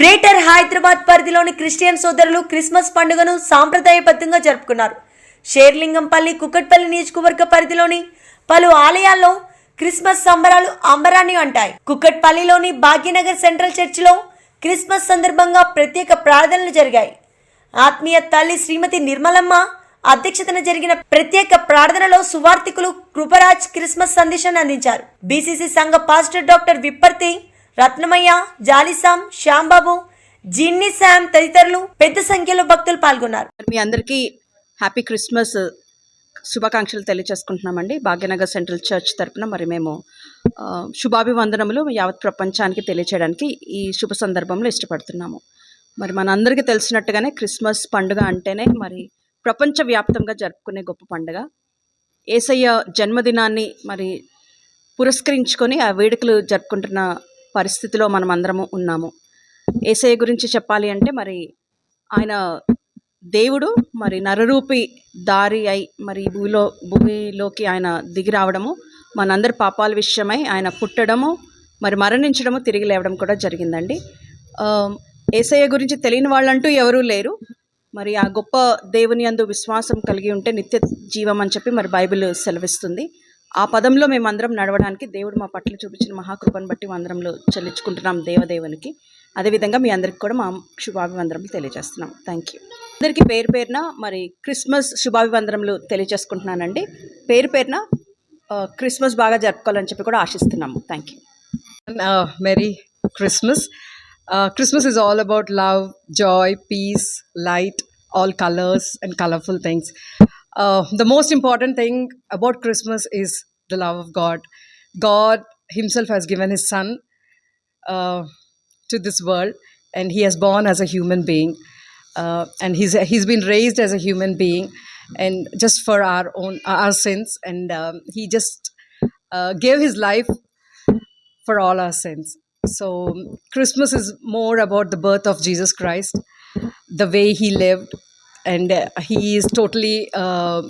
Greater Hyderabad పరిధిలోని Christian సోదరులు Christmas పండుగను సాంప్రదాయబద్ధంగా జరుపుకున్నారు. షేర్లింగంపల్లి కుక్కట్పల్లి నియోజకవర్గ పరిధిలోని పలు ఆలయాల్లో క్రిస్మస్ సంబరాలు అంబరాన్ని అంటాయి. కుక్కట్పల్లిలోని భాగ్యనగర్ సెంట్రల్ చర్చిలో క్రిస్మస్ సందర్భంగా ప్రత్యేక ప్రార్థనలు జరిగాయి. ఆత్మీయ తల్లి శ్రీమతి నిర్మలమ్మ అధ్యక్షతన జరిగిన ప్రత్యేక ప్రార్థనలో సువార్థికులు కృపరాజ్ క్రిస్మస్ సందేశాన్ని అందించారు. బీసీసీ సంఘ pastor doctor Vipparthi Ratnamayya జాలిసాం Shyambabu Jinni Sam తదితరులు పెద్ద సంఖ్యలో భక్తులు పాల్గొన్నారు. మీ అందరికీ హ్యాపీ క్రిస్మస్ శుభాకాంక్షలు తెలియజేసుకుంటున్నామండి. భాగ్యనగర్ సెంట్రల్ చర్చ్ తరపున మరి మేము శుభాభివందనములు యావత్ ప్రపంచానికి తెలియచేయడానికి ఈ శుభ సందర్భంలో ఇష్టపడుతున్నాము. మరి మనందరికీ తెలిసినట్టుగానే క్రిస్మస్ పండుగ అంటేనే మరి ప్రపంచవ్యాప్తంగా జరుపుకునే గొప్ప పండుగ. ఏసయ్య జన్మదినాన్ని మరి పురస్కరించుకొని ఆ వేడుకలు జరుపుకుంటున్న పరిస్థితిలో మనం అందరము ఉన్నాము. ఏసయ్య గురించి చెప్పాలి అంటే మరి ఆయన దేవుడు మరి నరరూపి దారి అయి మరి భూమిలో భూమిలోకి ఆయన దిగి రావడము మనందరి పాపాల విషయమై ఆయన పుట్టడము మరి మరణించడము తిరిగి లేవడం కూడా జరిగిందండి. ఏసయ్య గురించి తెలియని వాళ్ళంటూ ఎవరూ లేరు. మరి ఆ గొప్ప దేవుని యందు విశ్వాసం కలిగి ఉంటే నిత్య జీవం అని చెప్పి మరి బైబిల్ సెలవిస్తుంది. ఆ పదంలో మేమందరం నడవడానికి దేవుడు మా పట్ల చూపించిన మహాకృపను బట్టి అందరంలో చెల్లించుకుంటున్నాం దేవదేవునికి. అదేవిధంగా మీ అందరికి కూడా మా శుభాభివందనలు తెలియజేస్తున్నాం. థ్యాంక్ యూ అందరికీ పేరు పేరున మరి క్రిస్మస్ శుభాభివందనలు తెలియజేసుకుంటున్నానండి. పేరు పేరున క్రిస్మస్ బాగా జరుపుకోవాలని చెప్పి కూడా ఆశిస్తున్నాము. Thank you merry Christmas Christmas Uh, all about love joy peace light all colours and colourful things. Uh, the most important thing about Christmas is the love of God. God Himself has given His Son uh, to this world, and He has born as a human being, uh, and He's He's been raised as a human being, and just for our own our sins, and um, He just uh, gave His life for all our sins. So, Christmas is more about the birth of Jesus Christ, the way he lived, and uh, he is totally uh,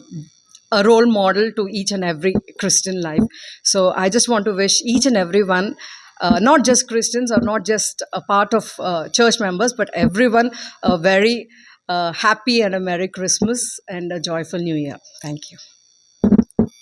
a role model to each and every Christian life. So, I just want to wish each and every one. Uh, not just Christians or not just a part of uh, church members, but everyone a very uh, happy and a Merry Christmas and a joyful New Year. Thank you.